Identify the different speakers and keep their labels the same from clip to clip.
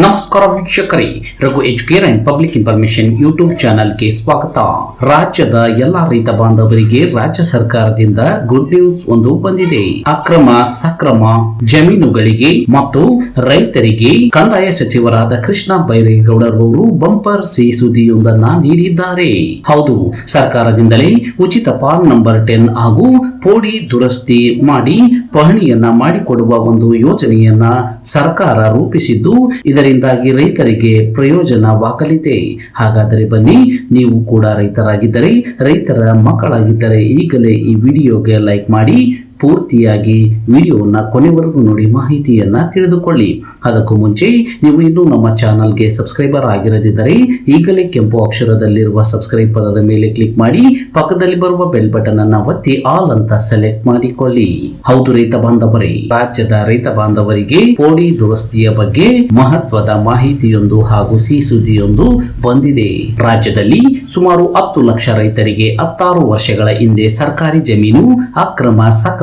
Speaker 1: ನಮಸ್ಕಾರ ವೀಕ್ಷಕರೇ, Raghu Educare and public information YouTube ಚಾನೆಲ್ಗೆ ಸ್ವಾಗತ. ರಾಜ್ಯದ ಎಲ್ಲಾ ರೈತ ಬಾಂಧವರಿಗೆ ರಾಜ್ಯ ಸರ್ಕಾರದಿಂದ ಗುಡ್ ನ್ಯೂಸ್ ಒಂದು ಬಂದಿದೆ. ಅಕ್ರಮ, ಸಕ್ರಮ ಜಮೀನುಗಳಿಗೆ ಮತ್ತು ರೈತರಿಗೆ ಕಂದಾಯ ಸಚಿವರಾದ ಕೃಷ್ಣ ಬೈರೇಗೌಡರವರು ಬಂಪರ್ ಸಿ ಸುದ್ದಿಯೊಂದನ್ನ ನೀಡಿದ್ದಾರೆ. ಹೌದು, ಸರ್ಕಾರದಿಂದಲೇ ಉಚಿತ ಫಾರ್ಮ್ ನಂಬರ್ ಟೆನ್ ಹಾಗೂ ಪೋಡಿ ದುರಸ್ತಿ ಮಾಡಿ ಪಹಣಿಯನ್ನ ಮಾಡಿಕೊಡುವ ಒಂದು ಯೋಜನೆಯನ್ನ ಸರ್ಕಾರ ರೂಪಿಸಿದ್ದು ಇದರಿಂದಾಗಿ ರೈತರಿಗೆ ಪ್ರಯೋಜನವಾಗಲಿದೆ ಹಾಗಾದರೆ ಬನ್ನಿ, ನೀವು ಕೂಡ ರೈತರಾಗಿದ್ದರೆ, ರೈತರ ಮಕ್ಕಳಾಗಿದ್ದರೆ ಈಗಲೇ ಈ ವಿಡಿಯೋಗೆ ಲೈಕ್ ಮಾಡಿ ಪೂರ್ತಿಯಾಗಿ ವಿಡಿಯೋವನ್ನು ಕೊನೆವರೆಗೂ ನೋಡಿ ಮಾಹಿತಿಯನ್ನು ತಿಳಿದುಕೊಳ್ಳಿ. ಅದಕ್ಕೂ ಮುಂಚೆ ನೀವು ಇನ್ನೂ ನಮ್ಮ ಚಾನಲ್ಗೆ ಸಬ್ಸ್ಕ್ರೈಬರ್ ಆಗಿರದಿದ್ದರೆ ಈಗಲೇ ಕೆಂಪು ಅಕ್ಷರದಲ್ಲಿರುವ ಸಬ್ಸ್ಕ್ರೈಬ್ ಪದದ ಮೇಲೆ ಕ್ಲಿಕ್ ಮಾಡಿ, ಪಕ್ಕದಲ್ಲಿ ಬರುವ ಬೆಲ್ ಬಟನ್ ಅನ್ನು ಒತ್ತಿ ಆಲ್ ಅಂತ ಸೆಲೆಕ್ಟ್ ಮಾಡಿಕೊಳ್ಳಿ. ಹೌದು ರೈತ ಬಾಂಧವರೇ, ರಾಜ್ಯದ ರೈತ ಬಾಂಧವರಿಗೆ ಪೋಡಿ ದುರಸ್ತಿಯ ಬಗ್ಗೆ ಮಹತ್ವದ ಮಾಹಿತಿಯೊಂದು ಹಾಗೂ ಸಿ ಸುದ್ದಿಯೊಂದು ಬಂದಿದೆ. ರಾಜ್ಯದಲ್ಲಿ ಸುಮಾರು ಹತ್ತು ಲಕ್ಷ ರೈತರಿಗೆ ಹತ್ತಾರು ವರ್ಷಗಳ ಹಿಂದೆ ಸರ್ಕಾರಿ ಜಮೀನು ಅಕ್ರಮ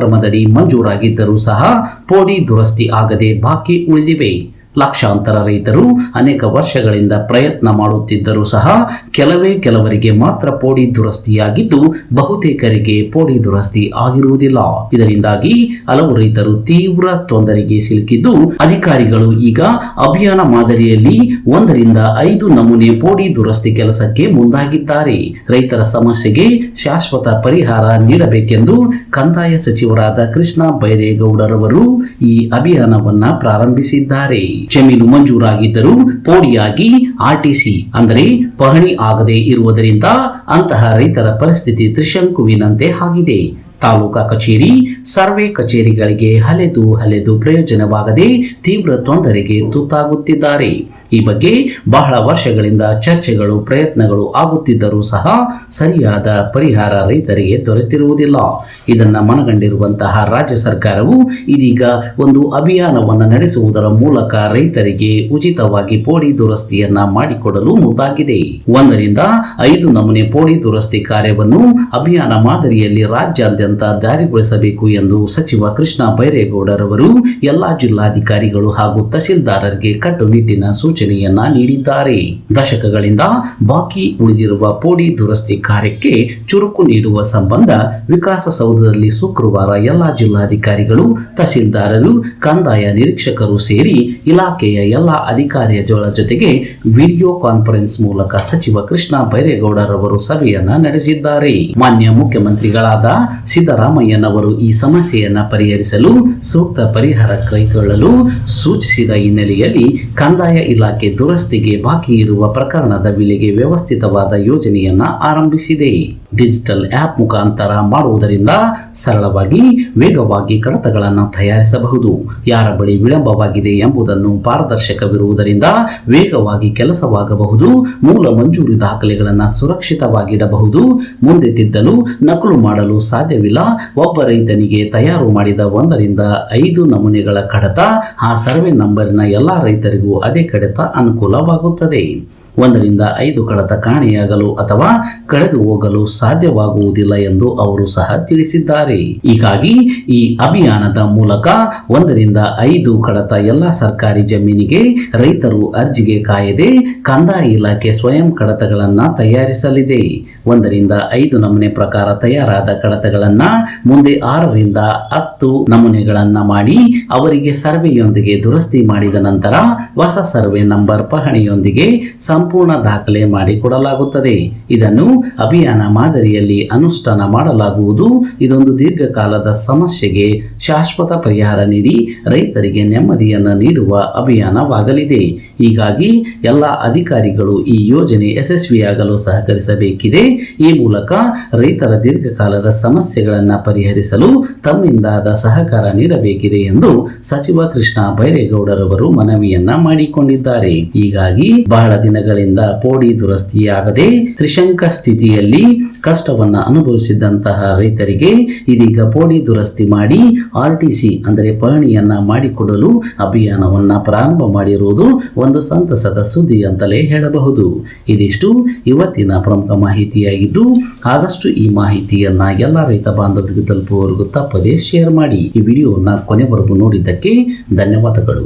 Speaker 1: ಸಕ್ರಮದಡಿ ಮಂಜೂರಾಗಿದ್ದರೂ ಸಹ ಪೋಡಿ ದುರಸ್ತಿ ಆಗದೆ ಬಾಕಿ ಉಳಿದಿವೆ. ಲಕ್ಷಾಂತರ ರೈತರು ಅನೇಕ ವರ್ಷಗಳಿಂದ ಪ್ರಯತ್ನ ಮಾಡುತ್ತಿದ್ದರೂ ಸಹ ಕೆಲವೇ ಕೆಲವರಿಗೆ ಮಾತ್ರ ಪೋಡಿ ದುರಸ್ತಿಯಾಗಿದ್ದು ಬಹುತೇಕರಿಗೆ ಪೋಡಿ ದುರಸ್ತಿ ಆಗಿರುವುದಿಲ್ಲ. ಇದರಿಂದಾಗಿ ಹಲವು ರೈತರು ತೀವ್ರ ತೊಂದರೆಗೆ ಸಿಲುಕಿದ್ದು ಅಧಿಕಾರಿಗಳು ಈಗ ಅಭಿಯಾನ ಮಾದರಿಯಲ್ಲಿ ಒಂದರಿಂದ ಐದು ನಮೂನೆ ಪೋಡಿ ದುರಸ್ತಿ ಕೆಲಸಕ್ಕೆ ಮುಂದಾಗಿದ್ದಾರೆ. ರೈತರ ಸಮಸ್ಯೆಗೆ ಶಾಶ್ವತ ಪರಿಹಾರ ನೀಡಬೇಕೆಂದು ಕಂದಾಯ ಸಚಿವರಾದ ಕೃಷ್ಣ ಬೈರೇಗೌಡರವರು ಈ ಅಭಿಯಾನವನ್ನ ಪ್ರಾರಂಭಿಸಿದ್ದಾರೆ. ಜಮೀನು ಮಂಜೂರಾಗಿದ್ದರೂ ಪೋಡಿಯಾಗಿ ಆರ್ಟಿಸಿ ಅಂದರೆ ಪಹಣಿ ಆಗದೆ ಇರುವುದರಿಂದ ಅಂತಹ ರೈತರ ಪರಿಸ್ಥಿತಿ ತ್ರಿಶಂಕುವಿನಂತೆ ಆಗಿದೆ. ತಾಲೂಕಾ ಕಚೇರಿ, ಸರ್ವೆ ಕಚೇರಿಗಳಿಗೆ ಹಲೆದು ಹಲೆದು ಪ್ರಯೋಜನವಾಗದೆ ತೀವ್ರ ತೊಂದರೆಗೆ ತುತ್ತಾಗುತ್ತಿದ್ದಾರೆ. ಈ ಬಗ್ಗೆ ಬಹಳ ವರ್ಷಗಳಿಂದ ಚರ್ಚೆಗಳು, ಪ್ರಯತ್ನಗಳು ಆಗುತ್ತಿದ್ದರೂ ಸಹ ಸರಿಯಾದ ಪರಿಹಾರ ರೈತರಿಗೆ ದೊರೆತಿರುವುದಿಲ್ಲ. ಇದನ್ನ ಮನಗಂಡಿರುವಂತಹ ರಾಜ್ಯ ಸರ್ಕಾರವು ಇದೀಗ ಒಂದು ಅಭಿಯಾನವನ್ನು ನಡೆಸುವುದರ ಮೂಲಕ ರೈತರಿಗೆ ಉಚಿತವಾಗಿ ಪೋಡಿ ದುರಸ್ತಿಯನ್ನ ಮಾಡಿಕೊಡಲು ಮುಂದಾಗಿದೆ. ಒಂದರಿಂದ ಐದು ನಮೂನೆ ಪೋಡಿ ದುರಸ್ತಿ ಕಾರ್ಯವನ್ನು ಅಭಿಯಾನ ಮಾದರಿಯಲ್ಲಿ ರಾಜ್ಯಾದ್ಯಂತ ಜಾರಿಗೊಳಿಸಬೇಕು ಎಂದು ಸಚಿವ ಕೃಷ್ಣ ಬೈರೇಗೌಡರವರು ಎಲ್ಲಾ ಜಿಲ್ಲಾಧಿಕಾರಿಗಳು ಹಾಗೂ ತಹಸೀಲ್ದಾರರಿಗೆ ಕಟ್ಟುನಿಟ್ಟಿನ ಸೂಚನೆಯನ್ನ ನೀಡಿದ್ದಾರೆ. ದಶಕಗಳಿಂದ ಬಾಕಿ ಉಳಿದಿರುವ ಪೋಡಿ ದುರಸ್ತಿ ಕಾರ್ಯಕ್ಕೆ ಚುರುಕು ನೀಡುವ ಸಂಬಂಧ ವಿಕಾಸಸೌಧದಲ್ಲಿ ಶುಕ್ರವಾರ ಎಲ್ಲಾ ಜಿಲ್ಲಾಧಿಕಾರಿಗಳು, ತಹಸೀಲ್ದಾರರು, ಕಂದಾಯ ನಿರೀಕ್ಷಕರು ಸೇರಿ ಇಲಾಖೆಯ ಎಲ್ಲ ಅಧಿಕಾರಿಗಳ ಜೊತೆಗೆ ವಿಡಿಯೋ ಕಾನ್ಫರೆನ್ಸ್ ಮೂಲಕ ಸಚಿವ ಕೃಷ್ಣ ಬೈರೇಗೌಡರವರು ಸಭೆಯನ್ನ ನಡೆಸಿದ್ದಾರೆ. ಮಾನ್ಯ ಮುಖ್ಯಮಂತ್ರಿಗಳಾದ ಸಿದ್ದರಾಮಯ್ಯನವರು ಈ ಸಮಸ್ಯೆಯನ್ನ ಪರಿಹರಿಸಲು ಸೂಕ್ತ ಪರಿಹಾರ ಕೈಗೊಳ್ಳಲು ಸೂಚಿಸಿದ ಹಿನ್ನೆಲೆಯಲ್ಲಿ ಕಂದಾಯ ಇಲಾಖೆ ದುರಸ್ತಿಗೆ ಬಾಕಿ ಇರುವ ಪ್ರಕರಣದ ವಿಲೆಗೆ ವ್ಯವಸ್ಥಿತವಾದ ಯೋಜನೆಯನ್ನ ಆರಂಭಿಸಿದೆ. ಡಿಜಿಟಲ್ ಆ್ಯಪ್ ಮುಖಾಂತರ ಮಾಡುವುದರಿಂದ ಸರಳವಾಗಿ, ವೇಗವಾಗಿ ಕಡತಗಳನ್ನು ತಯಾರಿಸಬಹುದು. ಯಾರ ಬಳಿ ವಿಳಂಬವಾಗಿದೆ ಎಂಬುದನ್ನು ಪಾರದರ್ಶಕವಿರುವುದರಿಂದ ವೇಗವಾಗಿ ಕೆಲಸವಾಗಬಹುದು. ಮೂಲ ಮಂಜೂರಿ ದಾಖಲೆಗಳನ್ನು ಸುರಕ್ಷಿತವಾಗಿಡಬಹುದು. ಮುಂದೆ ತಿದ್ದಲು, ನಕಲು ಮಾಡಲು ಸಾಧ್ಯವಿಲ್ಲ. ಒಬ್ಬ ರೈತನಿಗೆ ತಯಾರು ಮಾಡಿದ ಒಂದರಿಂದ ಐದು ನಮೂನೆಗಳ ಕಡತ, ಆ ಸರ್ವೆ ನಂಬರಿನ ಎಲ್ಲ ರೈತರಿಗೂ ಅದೇ ಕಡತ ಅನುಕೂಲವಾಗುತ್ತದೆ. ಒಂದರಿಂದ ಐದು ಕಡತ ಕಾಣೆಯಾಗಲು ಅಥವಾ ಕಳೆದು ಹೋಗಲು ಸಾಧ್ಯವಾಗುವುದಿಲ್ಲ ಎಂದು ಅವರು ಸಹ ತಿಳಿಸಿದ್ದಾರೆ. ಹೀಗಾಗಿ ಈ ಅಭಿಯಾನದ ಮೂಲಕ ಒಂದರಿಂದ ಐದು ಕಡತ ಎಲ್ಲ ಸರ್ಕಾರಿ ಜಮೀನಿಗೆ ರೈತರು ಅರ್ಜಿಗೆ ಕಾಯದೆ ಕಂದಾಯ ಇಲಾಖೆ ಸ್ವಯಂ ಕಡತಗಳನ್ನು ತಯಾರಿಸಲಿದೆ. ಒಂದರಿಂದ ಐದು ನಮೂನೆ ಪ್ರಕಾರ ತಯಾರಾದ ಕಡತಗಳನ್ನ ಮುಂದೆ ಆರರಿಂದ ಹತ್ತು ನಮೂನೆಗಳನ್ನ ಮಾಡಿ ಅವರಿಗೆ ಸರ್ವೆಯೊಂದಿಗೆ ದುರಸ್ತಿ ಮಾಡಿದ ನಂತರ ಹೊಸ ಸರ್ವೆ ನಂಬರ್ ಪಹಣಿಯೊಂದಿಗೆ ಸಂಪೂರ್ಣ ದಾಖಲೆ ಮಾಡಿಕೊಡಲಾಗುತ್ತದೆ ಇದನ್ನು ಅಭಿಯಾನ ಮಾದರಿಯಲ್ಲಿ ಅನುಷ್ಠಾನ ಮಾಡಲಾಗುವುದು. ಇದೊಂದು ದೀರ್ಘಕಾಲದ ಸಮಸ್ಯೆಗೆ ಶಾಶ್ವತ ಪರಿಹಾರ ನೀಡಿ ರೈತರಿಗೆ ನೆಮ್ಮದಿಯನ್ನು ನೀಡುವ ಅಭಿಯಾನವಾಗಲಿದೆ. ಹೀಗಾಗಿ ಎಲ್ಲ ಅಧಿಕಾರಿಗಳು ಈ ಯೋಜನೆ ಯಶಸ್ವಿಯಾಗಲು ಸಹಕರಿಸಬೇಕಿದೆ. ಈ ಮೂಲಕ ರೈತರ ದೀರ್ಘಕಾಲದ ಸಮಸ್ಯೆಗಳನ್ನು ಪರಿಹರಿಸಲು ತಮ್ಮಿಂದಾದ ಸಹಕಾರ ನೀಡಬೇಕಿದೆ ಎಂದು ಸಚಿವ ಕೃಷ್ಣ ಬೈರೇಗೌಡರವರು ಮನವಿಯನ್ನ ಮಾಡಿಕೊಂಡಿದ್ದಾರೆ. ಹೀಗಾಗಿ ಬಹಳ ದಿನಗಳಿಂದ ಪೋಡಿ ದುರಸ್ತಿಯಾಗದೆ ತ್ರಿಶಂಕ ಸ್ಥಿತಿಯಲ್ಲಿ ಕಷ್ಟವನ್ನ ಅನುಭವಿಸಿದಂತಹ ರೈತರಿಗೆ ಇದೀಗ ಪೋಡಿ ದುರಸ್ತಿ ಮಾಡಿ ಆರ್ ಟಿ ಸಿ ಅಂದರೆ ಪಹಣಿಯನ್ನ ಮಾಡಿಕೊಡಲು ಅಭಿಯಾನವನ್ನ ಪ್ರಾರಂಭ ಮಾಡಿರುವುದು ಒಂದು ಸಂತಸದ ಸುದ್ದಿ ಅಂತಲೇ ಹೇಳಬಹುದು. ಇದಿಷ್ಟು ಇವತ್ತಿನ ಪ್ರಮುಖ ಮಾಹಿತಿಯಾಗಿದ್ದು, ಆದಷ್ಟು ಈ ಮಾಹಿತಿಯನ್ನ ಎಲ್ಲ ರೈತ ಬಾಂಧವರಿಗೂ ತಲುಪುವವರೆಗೂ ತಪ್ಪದೆ ಶೇರ್ ಮಾಡಿ ಈ ವಿಡಿಯೋನ ಕೊನೆವರೆಗೂ ನೋಡಿದ್ದಕ್ಕೆ ಧನ್ಯವಾದಗಳು.